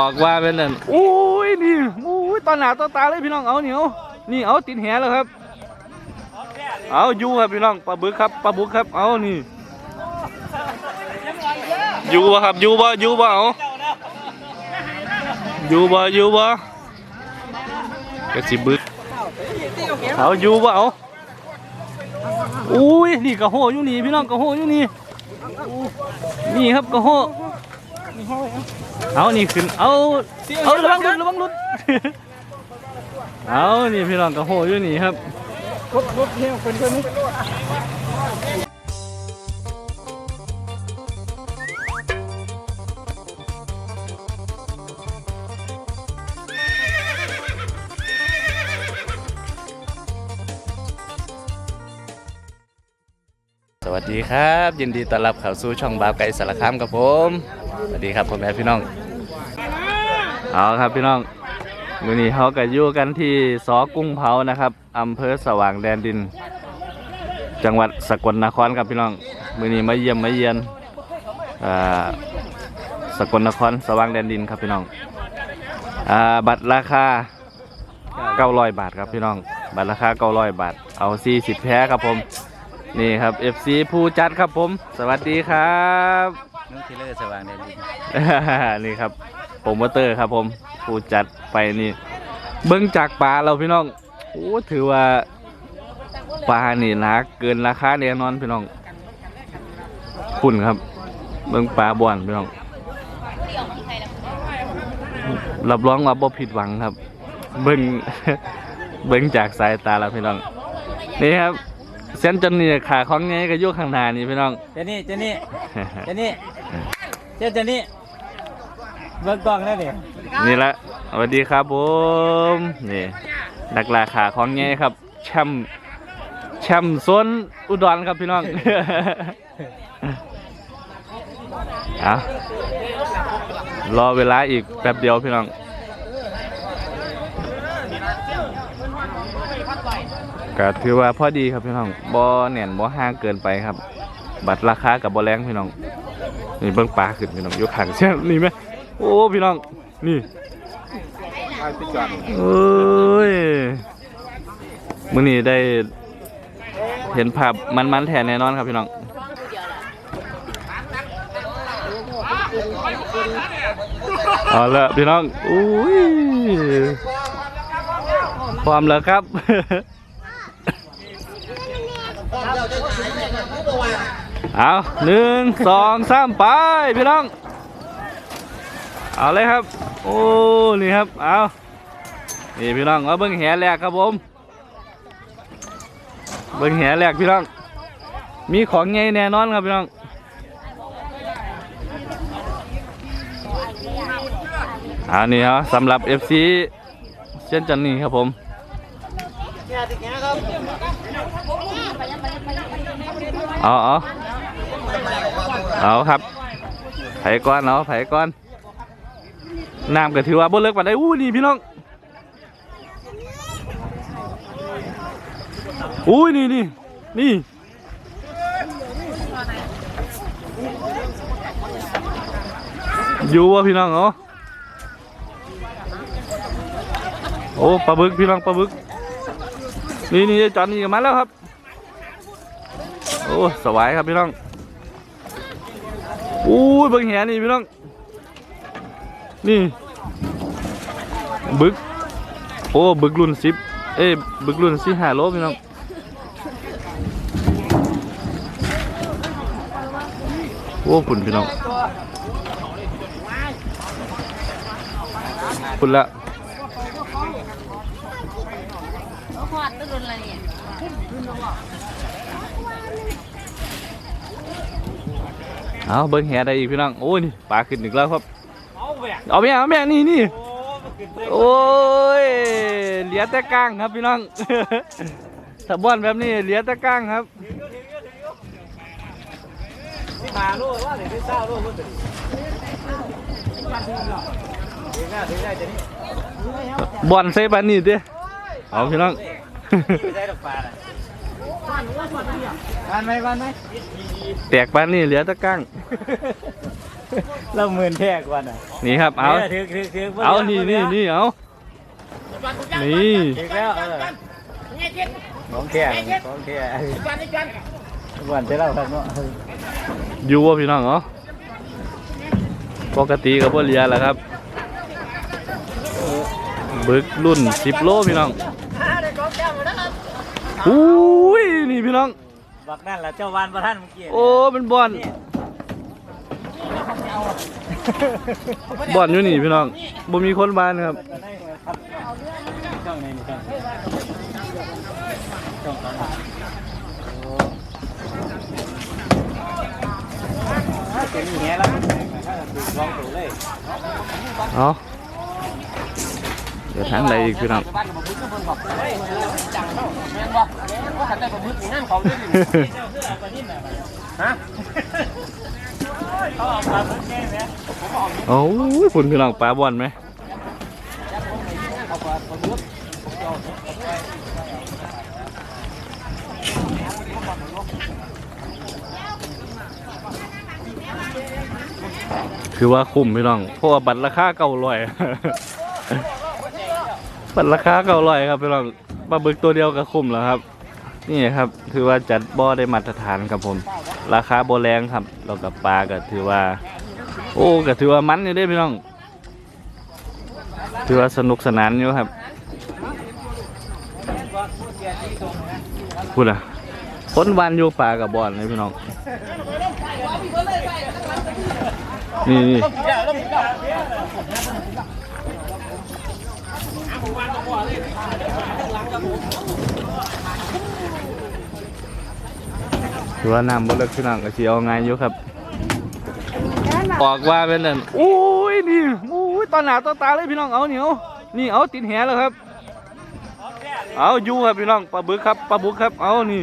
บอกว่าเป็นนั่นโอ้ยนี่โอ้ยตอนหนาตอนตาเลยพี่น้องเอาเหนียวนี่เอาติดแหแล้วครับ เอายูครับพี่น้องปลาบึกครับปลาบึกครับเอานี่ยูบ่ครับยูบ่ยูบ่เอายูบ่ยูบ่กระสิบึกเอายูบ่เอาอุ้ยนี่กระโหอยู่นี่พี่น้องกระโหอยู่นี่นี่ครับกระโห เอานี่ขึ้น เอาเอาระวังลุดระวังลุดเอานี่พี่น้องกระโหอยู่นี่ครับรถรถเนี่ยเป็นคนนี้สวัสดีครับ ยินดีต้อนรับเข้าสู่ช่องบาวไก่สารคามครับผม สวัสดีครับพ่อแม่พี่น้อง เอาครับพี่น้องวันนี้เขาก็อยู่กันที่สอกุ้งเผานะครับอำเภอสว่างแดนดิน จังหวัดสกลนครครับพี่น้องวันนี้มาเยี่ยมมาเยียนอ่าสกลนครสว่างแดนดินครับพี่น้องอ่าบัตรราคา900 บาทครับพี่น้อง บัตรราคา900 บาท เอา 40 แพ้ครับผม นี่ครับ FC ผู้จัดครับผม สวัสดีครับน้องคิลเลอร์สว่างแดนดินนี่ครับ โปรโมเตอร์ครับผมผู้จัดไปนี่ เบิ้งจากปลาเราพี่น้องโอ้ถือว่าปลานี่หนักเกินราคาแน่นอนพี่น้องคุณครับ เบิ้งปลาบ่อนพี่น้องรับรองว่าบ่ผิดหวังครับ เบิ้งเบิ้งจากสายตาเราพี่น้องนี่ครับเส้นจนนี่ขาของไงก็อยู่ข้างหน้านี่พี่น้องเจนี่เจนี่เจนี่เจเจนี่ เบิกกล้องแล้เนี่ยนี่ละสวัสดีครับผมนี่นักราขาของไงครับแชมป์แชมป์ซนอุดรครับพี่น้องเอารอเวลาอีกแป๊บเดียวพี่น้องก็ถือว่าพอดีครับพี่น้องบ่แน่นบ่ห่างเกินไปครับ บัตรราคากับบ่แรงพี่น้องนี่เบิ่งปลาขึ้นพี่น้องยู่ข้างเช่นนี่ไหม โอ้ พี่น้อง นี่เอ้ยมื้อนี้ได้เห็นภาพมันๆแทนแน่นอนครับพี่น้องเอาละพี่น้องอุ้ยพร้อมแล้วครับเอาหนึ่งสองสามไปพี่น้อง เอาเลยครับ โอ้นี่ครับเอานี่พี่น้องเอาเบิ้งแหแรกครับผม เบิ้งแหแรกพี่น้อง มีของไงแน่นอนครับพี่น้องอานี่ครับสำหรับ FC เช่นจันนี่ครับผมเอาเอาเอาครับไผก้อนเอาไผก้อน น้ำก็ถือว่าบ่เลิกปานใดอู้นี่พี่น้องอุ้นี่นี่นี่อยู่วะพี่น้องเหรอโอ้ปลาบึกพี่น้องปลาบึกนี่นี่จอนนี่ก็มาแล้วครับโอ้สวายครับพี่น้องอู้ยเบิ่งแหนี่พี่น้องนี่ บึก โอ้บึกรุ่นสิบเอ้บึกรุ่นสิหาโลพี่น้องโอ้ฝุ่นพี่น้องฝุ่นละเอาเบิ่งแหได้อีกพี่น้อง โอ้ยนี่ปลาขึ้นอีกแล้วครับ เอาแม่เอาแม่นี่นี่ โอ้ย เหลือแต่ก้างครับพี่น้อง ถ้าบ้อนแบบนี้เหลือแต่ก้างครับมาลูกว่าเดี๋ยวได้เศร้าลูกรู้สึกถึงแล้วถึงได้เจนี่บอลใส่ปานนี่ดิเอาพี่น้องไม่ได้ดอกปลาเลยบ้านไหมบ้านไหมแตกปานนี่เหลือแต่ก้าง เราหมื่นแท้กว่าน่ะนี่ครับเอาถือถือถือเอานี่นี่นี่เอานี่ถือแล้วเออของแท้ของแท้วันที่เราครับเนาะอยู่ว่าพี่น้องเหรอปกติกับบ่เรียแหละครับบึกรุ่น10โลพี่น้องอุ้ยนี่พี่น้องบักนั่นแหละเจ้าวานประท่านเมื่อกี้โอ้เป็นบอล บ่อลอยู่นี่พี่น้องบ่มีคนบ้านครับองไหนนี่ช่องช่องของโอ้เป็นอย่างเงี้ยแล้วลองถูเลยเอาเดี๋ยวทางใดอีกพี่น้องเข โอ้ยฝุ่นพี่น้องปลาบอลไหมคือว่าคุ้มพี่น้องเพราะว่าบัตรราคาเก่าลอย บัตรราคาเก่าลอยครับพี่น้องปลาบึกตัวเดียวก็คุ้มแล้วครับ นี่ครับ ถือว่าจัดบ่อได้มาตรฐานครับผม ราคาบ่แรงครับเรากับปลาก็ถือว่า โอ้ก็ถือว่ามันอยู่ด้พี่น้อง ถือว่าสนุกสนานอยู่ครับพูดอะคนวานอยู่ป่ากับบอลเลยพี่น้องนี่นี่ ถือว่าน้ำบนเลิกพี่น้องก็สิเอาไงายอยู่ครับออกว่าเป็นนั่นโอ้ยนี่โอ้ยตอนหนาตอนตาเลยพี่น้องเอาเหนียวนี่เอาติดแหแล้วครับ เอาอยู่ครับพี่น้องปลาบึกครับปลาบึกครับเอานี่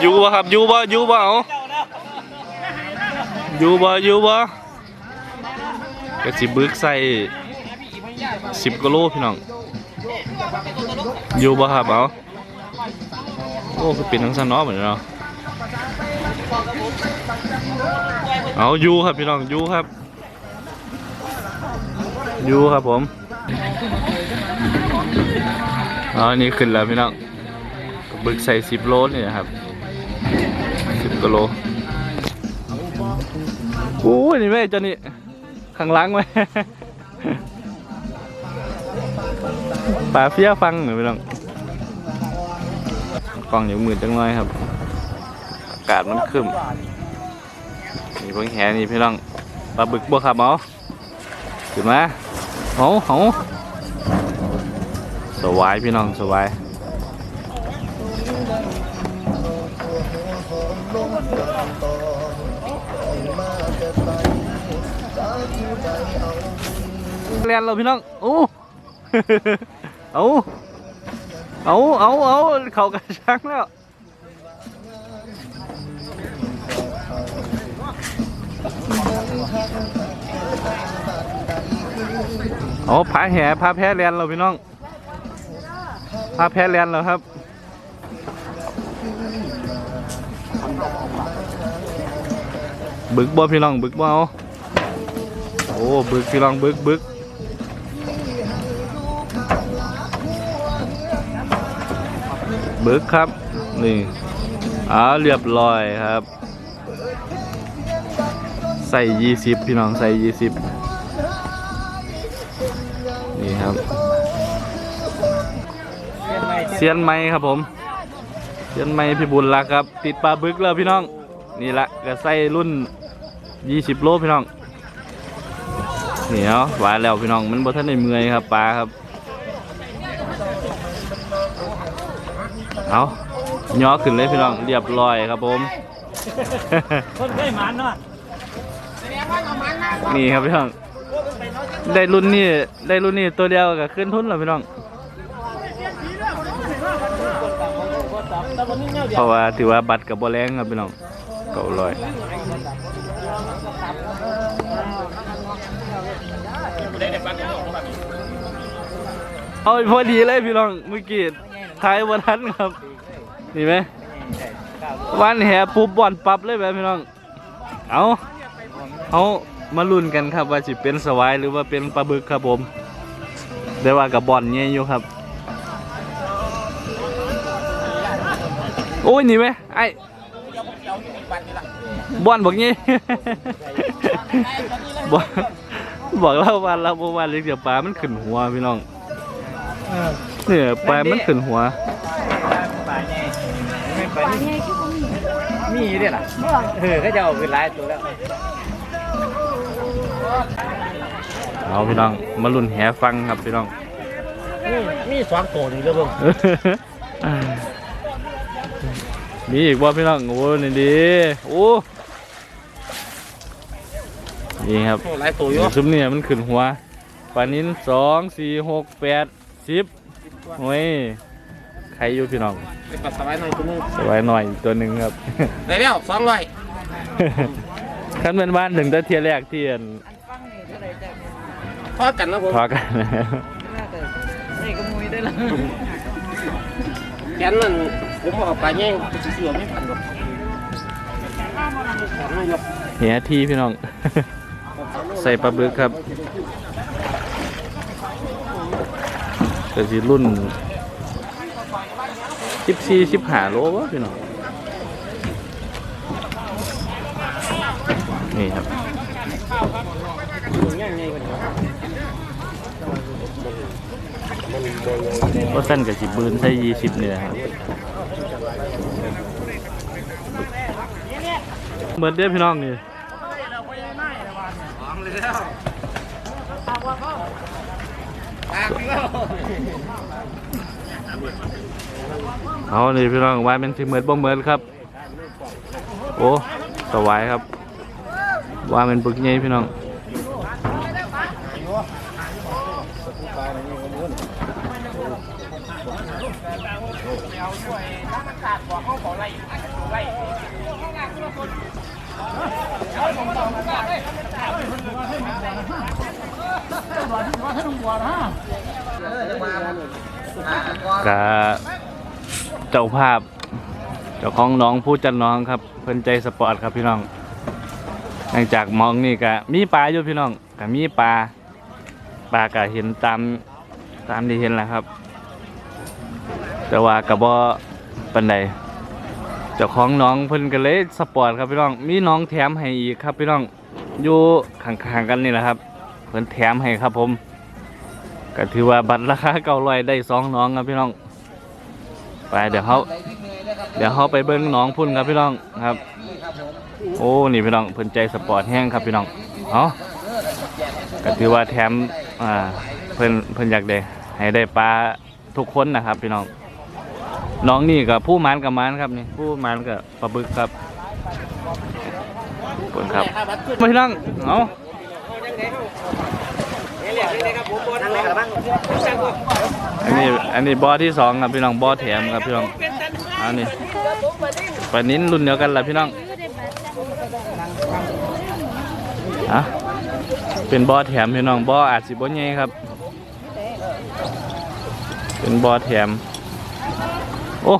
อยู่บ่ครับอยู่บ่อยู่บ่เอาอยู่บ่อยู่บ่ก็สิบึกใส่สิบกิโลพี่น้องอยู่บ่ครับเอา โอ้คือเป็นทั้งสนเน้อเหมือนเนาเอายู่ครับพี่น้องอยู่ครับอยู่ครับผมเอาอันนี้ขึ้นแล้วพี่น้องบึกใส่สิบโลนี่นะครับสิบกิโลโอ้ยนี่แม่เจ้านี่ข้างล่างไว้ป่าเฟี้ยฟังหน่อยพี่น้อง กล้องอยู่มือจังเลยครับ อากาศมันครึ้มนี่เพิ่งแหนี่พี่น้องปลาบึกบัวขับเอาขึ้นมาเอาเอาสวายพี่น้องสวายเรียนเราพี่น้องโอ้เอา เอาเอาเอาเขากระชังแล้วโอ้พาแห่พาแพ้เรียนเราพี่น้องพาแพ้เรียนเราครับบึกบ่พี่น้องบึกบ่เอาโอ้บึกพี่น้องบึกบึก บึกครับ นี่อ่าเรียบร้อยครับ ใส่ยี่สิบพี่น้องใส่ยี่สิบนี่ครับ เสียนใหม่เซียนไม้ครับผมเซียนไม้พี่บุญรักครับ ติดปลาบึกแล้วพี่น้อง นี่ละก็ใส่รุ่น20โลพี่น้องนี่เนาะหวานแล้วพี่น้องมันบ่ทันได้เมื่อยครับปลาครับ เอาย่อขึ้นเลยพี่น้องเรียบร้อยครับผม คนเคยหมันเนาะนี่ครับพี่น้อง ได้รุ่นนี้ได้รุ่นนี้ตัวเดียวก็ขึ้นทุนแล้วพี่น้อง เพราะว่าถือว่าบัตรกับบ่แรงครับพี่น้องเก้าร้อยเอาพอดีเลยพี่น้องเมื่อกี้ ทายวันทันครับนี่ไหมวันแห่ปุ๊บบอลปั๊บเลยแบบพี่น้อง เอาเอามาลุ้นกันครับว่าสิเป็นสวายหรือว่าเป็นปลาบึกครับผม ได้ว่ากับบอลเนี่ยอยู่ครับ โอ้ยนี่ไหมไอ้บอลบอกงี้บอกบอกเราว่าเราบอว่าเลี้ยงเดี๋ยวปลามันขึ้นหัวพี่น้อง เนี่ยปลามันขึ้นหัวปลาใหญ่ไม่ปปลาลานี่ใหญ่คือบ่มีมีอยู่ด้วยล่ะเออเขาจะเอาขึ้นหลายตัวแล้วเอาพี่น้องมาลุ้นแหฟังครับพี่น้องมีมีสองตัวนี่เลยเบิ่งมีอีกว่าพี่น้องโอ้นี่ดีโอ้นี่ครับหลายตัวอยู่ซุ้มเนี่ยมันขึ้นหัวปลานิ้นสองสี่หกแปดสิบ โอ้ยใครอยู่พี่น้องไปปัสสาวะหน่อยตัวนึงสบายหน่อยอีกตัวหนึ่งครับ ได้แล้วสองร้อยขั้นเป็นบ้านหนึ่งแต่เทียแรกที่อันพอกันแล้วผมทอกันนี่ก็มุยได้ละแกนนั่นผมเอาปลาแย่งไปซื้อไม่พันหรอกไม่ยกเหียที่พี่น้อง ใส่ปลาบึกครับ แต่สิรุ่นสิบสี่สิบห้าโลวะพี่น้องนี่ครับว่าสั้นกับสิบบืนใช้ยี่สิบเนี่ยครับเหมือนเด้อพี่น้องนี่ เอานี่พี่น้องไวายเป็นสิเหมือนบ่เหมือนครับ โอ้สวายครับ ว่าเป็นปึกใหญ่พี่น้อง กับเจ้าภาพ เจ้าของน้องผู้จัดน้องครับ เพิ่นใจสปอร์ตครับพี่น้องหลังจากมองนี่ก็มีปลาอยู่พี่น้องก็มีปลาปลาก็เห็นตามตามที่เห็นแหละครับ แต่ว่ากับ่ปันใดเจ้าของน้องเพิ่นก็เลยสปอร์ตครับพี่น้องมีน้องแถมให้อีกครับพี่น้องอยู่ข้างๆกันนี่แหละครับ เพิ่นแถมให้ครับผมก็ถือว่าบัตรราคาเก้าร้อยได้สองน้องครับพี่น้อง ไปเดี๋ยวเขาเดี๋ยวเขาไปเบิ้งน้องพุ่นครับพี่น้องครับ โอ้นี่พี่น้องเพิ่นใจสปอร์ตแห้งครับพี่น้องเอาก็ถือว่าแถมอ่าเพิ่นเพิ่นอยากได้ให้ได้ปลาทุกคนนะครับ พี่น้อง น้องนี่กับผู้หมันกับหมันครับนี่ผู้หมันกับปลาบึกครับขอบคุณครับมาพี่น้องเอา อันนี้อันนี้บอที่สองครับพี่น้องบอแถมครับพี่น้องอันนี้ปนิ้นรุ่นเดียวกันแหละพี่น้องอะเป็นบอแถมพี่น้องบออาจสิบอใหญ่ครับ เป็นบอแถม โอ้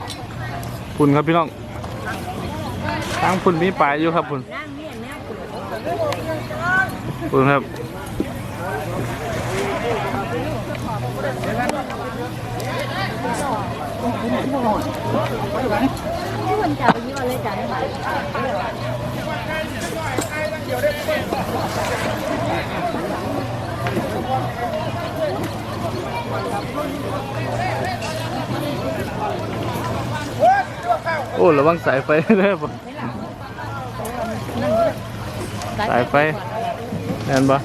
พุ่นครับพี่น้องทางพุ่นมีปลายอยู่ครับพุ่น พุ่นครับ ที่มันจะไปยี่ห้ออะไรกันโอ้ระวังสายไฟเด้อผมสายไฟ น่นปะ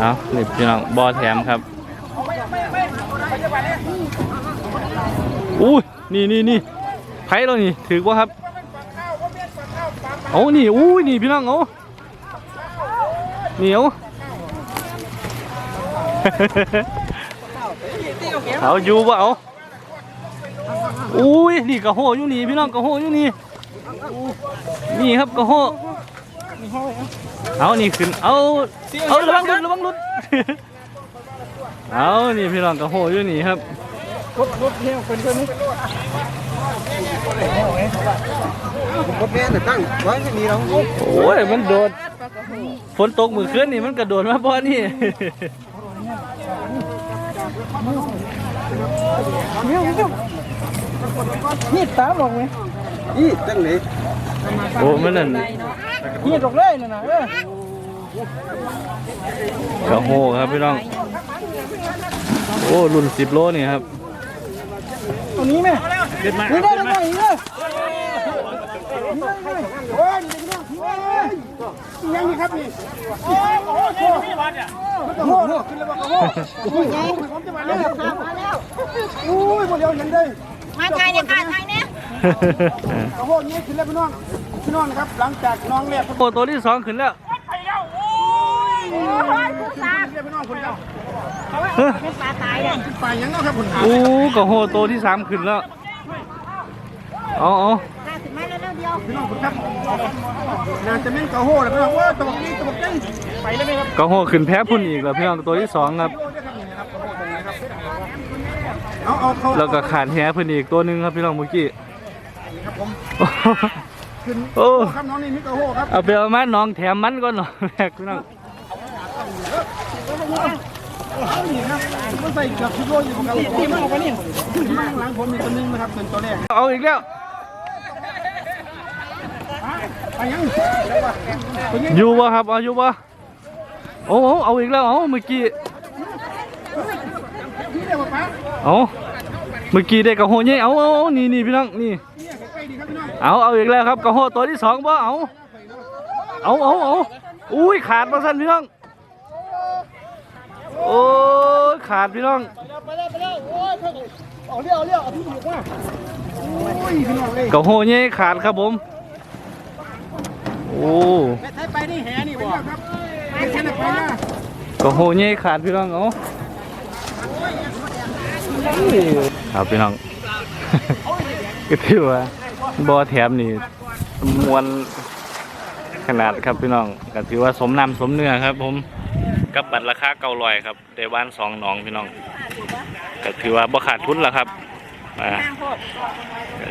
เอานี่พี่น้องบอแถมครับอุ้ยนี่นี่นี่ไผ่เรานี่ถือว่าครับเอานี่อุ้ยนี่พี่น้องเอาเหนียวเอาอยู่ปะเอาอุ้ยนี่กระโหอยู่นี่พี่น้องกระโหอยู่นี่ นี่ครับกระโหเอานี่ขึ้น เอา เอาระวังลุดระวังลุดเอานี่พี่น้องกระโหอยู่นี่ครับรถรถเนี่ยเป็นคนนี้ผมแม่แต่ตั้งไว้ไม่มีหรอกโอ้ยมันโดดฝนตกมือคืนนี่มันกระโดดมาบ่นี่นี่ตามลงไหม นี่ตั้งไหนโอ้มันนั่นนี่ลงเลยนั่นนะเออกระโหครับพี่น้อง โอ้รุ่นสิบโลนี่ครับตรงนี้ไหมเด็ดมานี่ได้ไหมนี่เลยโอ้ยนี่ยังนี่ครับนี่โอ้โหโอ้โหโอ้โหขึ้นแล้วบอกโอ้โหโอ้ยผมจะมาแล้วโอ้ยหมดเดียวเห็นได้มาไงเนี่ยค่ะไงเนี่ย โอ้โหนี่ขึ้นแล้วพี่น้องพี่น้องครับหลังจากน้องเรียกโอ้ตัวที่สองขึ้นแล้วโอ้ยขึ้นเรียกพี่น้องคนเดียวเป็นปลาตายเลยขึ้นไปยังเนาะครับคุณโอ้กระโหตัวที่สามขึ้นแล้วเอาเอาข้าถึงมาแล้วเดียวพี่น้องคุณครับน่าจะแม่นกระโหเลยพี่น้องว่าตะบกนี่ตะบกนี่ไปแล้วไหมครับกระโหขึ้นแพ้พุ่นอีกแล้วพี่น้องตัวที่สองครับเอาเอาเขาแล้วก็ขาดแฮพุ่นอีกตัวหนึงครับพี่น้องเมื่อกี้ ครับผมขึ้นโอ้ครับน้องนี่มีกระโหครับเอาไปเอามาน้องแถมมันก่อนหน่อยแรกพี่น้องนี่ครับมันใส่เกือบทุกโลอยู่กันที่มันออกไปนี่ขึ้นมาหลังผมมีตัวนึงนะครับเป็นตัวแรกเอาอีกแล้วไปยังไปยังอยู่วะครับเอาอยู่วะโอ้โหเอาอีกแล้วเอาเมื่อกี้ที่เดียวป้าเอาเมื่อกี้ได้กระโหใหญ่เอาเอาเอานี่นี่พี่น้องนี่ เนี่ยใกล้ๆดีครับพี่น้องเอาเอาอีกแล้วครับกระโหตัวที่สองบ่เอาเอาเอาเอาอุ้ยขาดมาสั่นพี่น้องโอ้ยขาดพี่น้องไปแล้วไปแล้วโอ้ยเอาเลี้ยวเอาเลี้ยวเอาที่ถูกว่าโอ้ยพี่น้องเลยกระโหใหญ่ขาดครับผมโอ้ใช้ไปนี่แหนี่บ่ครับไปแค่ไหนไปนะกระโหใหญ่ขาดพี่น้องเอาครับพี่น้องก็ถือว่า บ่อแถมนี่มวนขนาดครับพี่น้องก็ถือว่าสมน้ำสมเนื้อครับ ผมกับบัตรราคาเก้าร้อยครับได้บ้านสองหนองพี่น้องก็ถือว่าบ่ขาดทุนแล้วครับ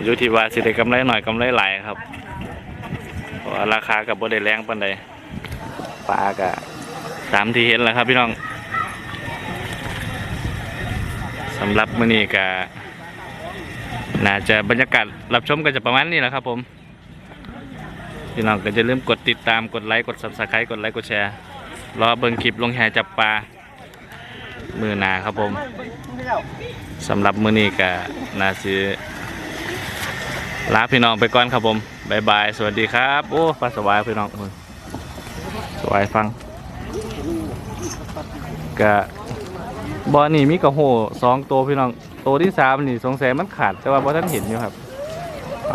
อยู่ที่ว่าสิได้กำไรหน่อยกำไรหลายครับเพราะราคากับบ่ได้แรงปานใดปลาก็ตามที่เห็นแล้วครับพี่น้องสำหรับมื้อนี้ก็ น่าจะบรรยากาศรับชมก็จะประมาณนี้แหละครับผม พี่น้องก็จะลืมกดติดตามกดไลค์กด subscribe กดไลค์กดแชร์รอเบิ่งคลิปลงแห่จับปลามือหนาครับผมสำหรับมือนี้ก็น่าสิลาพี่น้องไปก่อนครับผมบายบาย สวัสดีครับ โอ้ปลาสวายพี่น้องโอ้ยสวายฟังก็บอนี่มีกระโหสองตัวพี่น้อง ตัวที่สามนี่สงสัยมันขาดแต่ว่าพอท่านเห็นอยู่ครับเอ